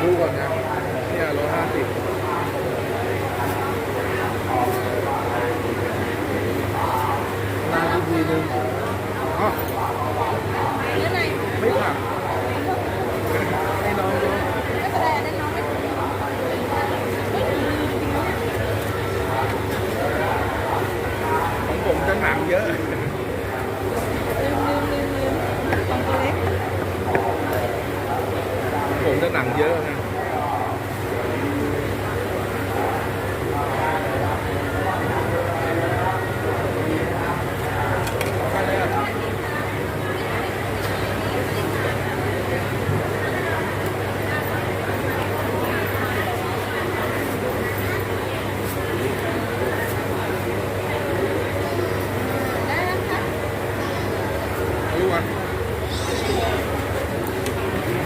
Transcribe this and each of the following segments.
คู่ก่อนนะ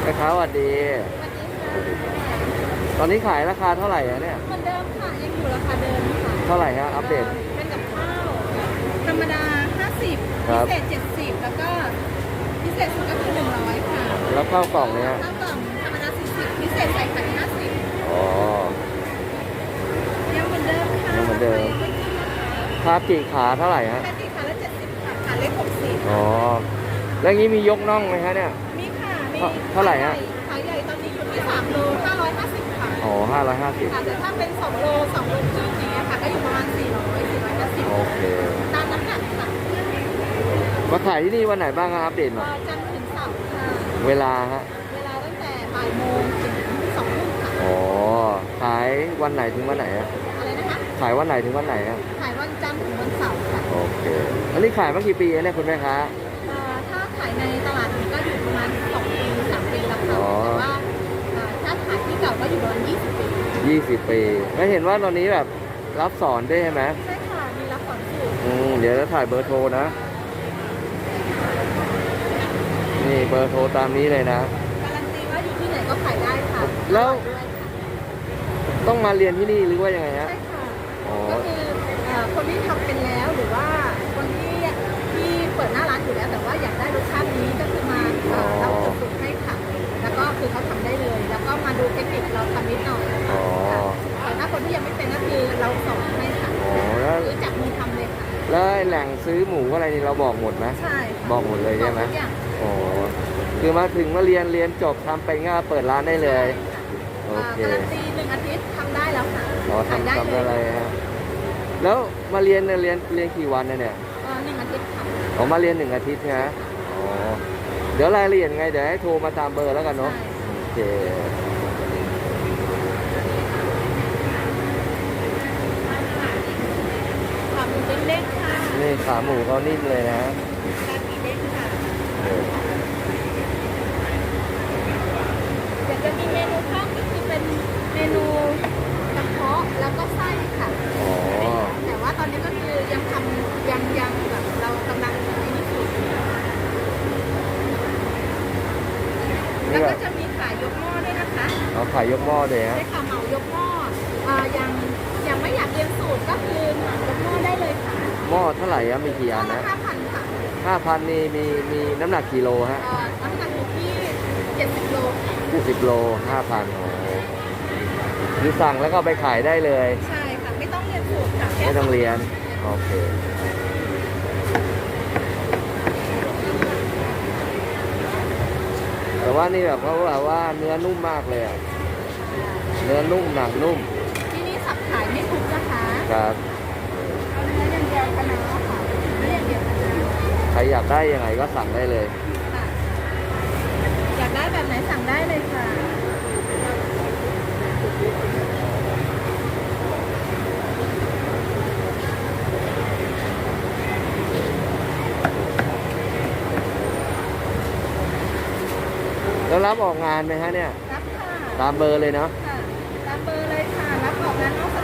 ครับสวัสดีสวัสดีค่ะตอนนี้ขายราคาเท่าไหร่อะเนี่ย เหมือนเดิมค่ะยังอยู่ราคาเดิมค่ะเท่าไหร่ฮะอัปเดต เป็นกับข้าวธรรมดา 50ครัพิบ เศษ70 แล้วก็พิเศษสุดก็คือ100ค่ะแล้วข้าวกล่องเนี่ยข้าวกล่องธรรมดา40พิเศษใส่ไข่50อ๋อ ยังเหมือนเดิมค่ะยังเหมือนเดิม คากิขาเท่าไหร่ฮะแค่ตีขาละ70ค่ะขาเล็ก60อ๋อ แล้วงี้มียกน่องไหมฮะเนี่ยมีค่ะมี เท่าเท่าไหร่ฮะขาใหญ่ตอนนี้อยู่ที่3โล550ค่ะอ๋อห้าร้อยห้าสิบค่ะแต่ถ้าเป็น2โล2โลครึ่งอย่างเงี้ยค่ะก็อยู่ประมาณ400 โอเค 450ตามน้ำหนักค่ะมาขายที่นี่วันไหนบ้างครับอัปเดตหน่อย เอ่อจันทร์ถึงเสาร์ค่ะ เวลาฮะ เวลาตั้งแต่บ่ายโมงถึงสองทุ่มค่ะ อ๋อ ขายวันไหนถึงวันไหนอะอะไรนะคะ ขายวันไหนถึงวันไหนอะขายวันจันทร์ถึงวันเสาร์ค่ะโอเค อันนี้ขายมากี่ปีแล้วเนี่ยคุณแม่ค้า เอ่อถ้าขายใน 20 ปี ไม่เห็นว่าตอนนี้แบบรับสอนได้ใช่ไหมใช่ค่ะ มีรับสอนอยู่อืมเดี๋ยวจะถ่ายเบอร์โทรนะ นี่เบอร์โทรตามนี้เลยนะ การันตีว่าอยู่ที่ไหนก็ขายได้ค่ะแล้วต้องมาเรียนที่นี่หรือว่ายังไงฮะใช่ค่ะก็คือคนที่ทำเป็นแล้วหรือว่าคนที่ที่เปิดหน้าร้านอยู่แล้ว แต่ว่าอยากได้รสชาตินี้ก็คือมาเราสุดฝึกให้ค่ะ แล้วก็คือเขาทำได้เลย แล้วก็มาดูเทคนิคเราทำนิดหน่อยอ๋อ ค่ะแต่ถ้าคนที่ยังไม่เป็นก็คือเราสอนให้ค่ะอ๋อแล้วหรือจับมือทำเลยค่ะแล้วไอ้แหล่งซื้อหมูอะไรนี่เราบอกหมดไหมใช่ค่ะบอกหมดเลยใช่ไหมบอกทุกอย่างอ๋อคือมาถึงมาเรียนเรียนจบทำไปง่ายเปิดร้านได้เลย โออ่าเคการันตีหนึ่งอาทิตย์ทำได้แล้วค่ะอ๋อขายทำได้ทำเลอะไรยฮะแล้วมาเรียนเนี่ยเรียนเรียนกี่วันนะเนี่ยเอ่อหนึ่งอาทิตย์ค่ะออกมาเรียนหนึ่งอาทิตย์ใช่ไหมอ๋อเดี๋ยวรายละเอียดไงเดี๋ยวให้โทรมาตามเบอร์แล้วกันเนาะโอเค ขา หมูเด้งๆค่ะนี่ขาหมูเขานิ่มเลยนะกากีเด้งค่ะเออเดี๋ยวจะมีเมนูเพิ่มก็คือเป็นเมนูกระเพาะแล้วก็ไส้ค่ะ อ๋อแต่ว่าตอนนี้ก็คือยังทำยังยังแบบเรากำลังในนี่สูตรอยู่นี่แล้วแบก็บจะมีขายยกหม้อด้วยนะคะ เอาขายยกหม้อเลยฮะใช่ค่ะเหมายกหม้ออ่ายัง ยังไม่อยากเรียนสูตรก็คือเหมายกหม้อได้เลยค่ะหม้อเท่าไหร่อะมีกี่หม้อัอนละนะห้าพันค่ะห้าพันนี่มีมีน้ำหนักกี่โลฮะเอ่อน้ำหนักอยู่ที่เจ็ดสิบโลสิบโลห้าพันโอ้โหคือสั่งแล้วก็เอาไปขายได้เลย ใช่ค่ะ ไม่ต้องเรียนสูตรค่ะแค่ไม่ต้องเรียน โอเค แต่ว่านี่แบบเขาแบบว่าเนื้อนุ่มมากเลยอะเนื้อนุ่มหนังนุ่ม ที่นี่สับขายไม่ทุกนะ คะครับเอาเนื้ออย่างเดียวคณะค่ะเนื้ออย่างเดียวคณะใครอยากได้ยังไงก็สั่งได้เลยค่ะอยากได้แบบไหนสั่งได้เลยค่ะแล้วรับออกงานไหมฮะเนี่ย รับค่ะ ตามเบอร์เลยเนาะค่ะตามเบอร์เลยค่ะ รับออกงานนอกสถานที่นะ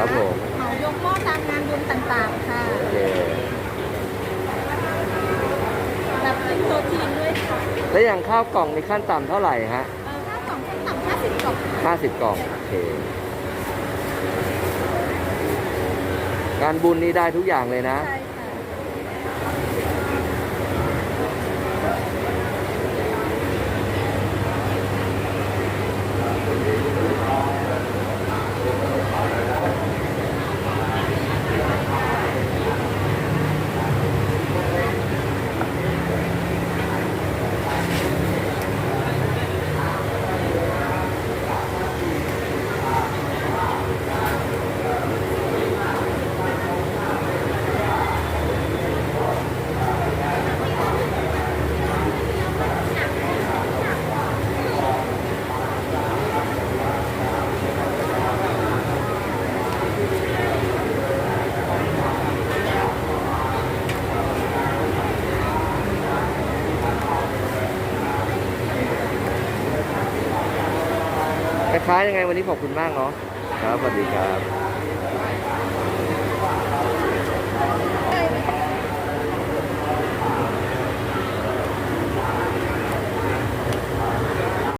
คะครับผมเหมายกหม้อตามงานบุญต่างๆค่ะโอเครับเป็นโปรตีนด้วยค่ะแล้วอย่างข้าวกล่องในขั้นต่ำเท่าไหร่ฮะเอ่อถ้ากล่องขั้นต่ำห้าสิบกล่องห้าสิบกล่องโอเคงานบุญนี่ได้ทุกอย่างเลยนะ ใช่ ค้ายังไงวันนี้ขอบคุณมากเนาะครับสวัสดีครับ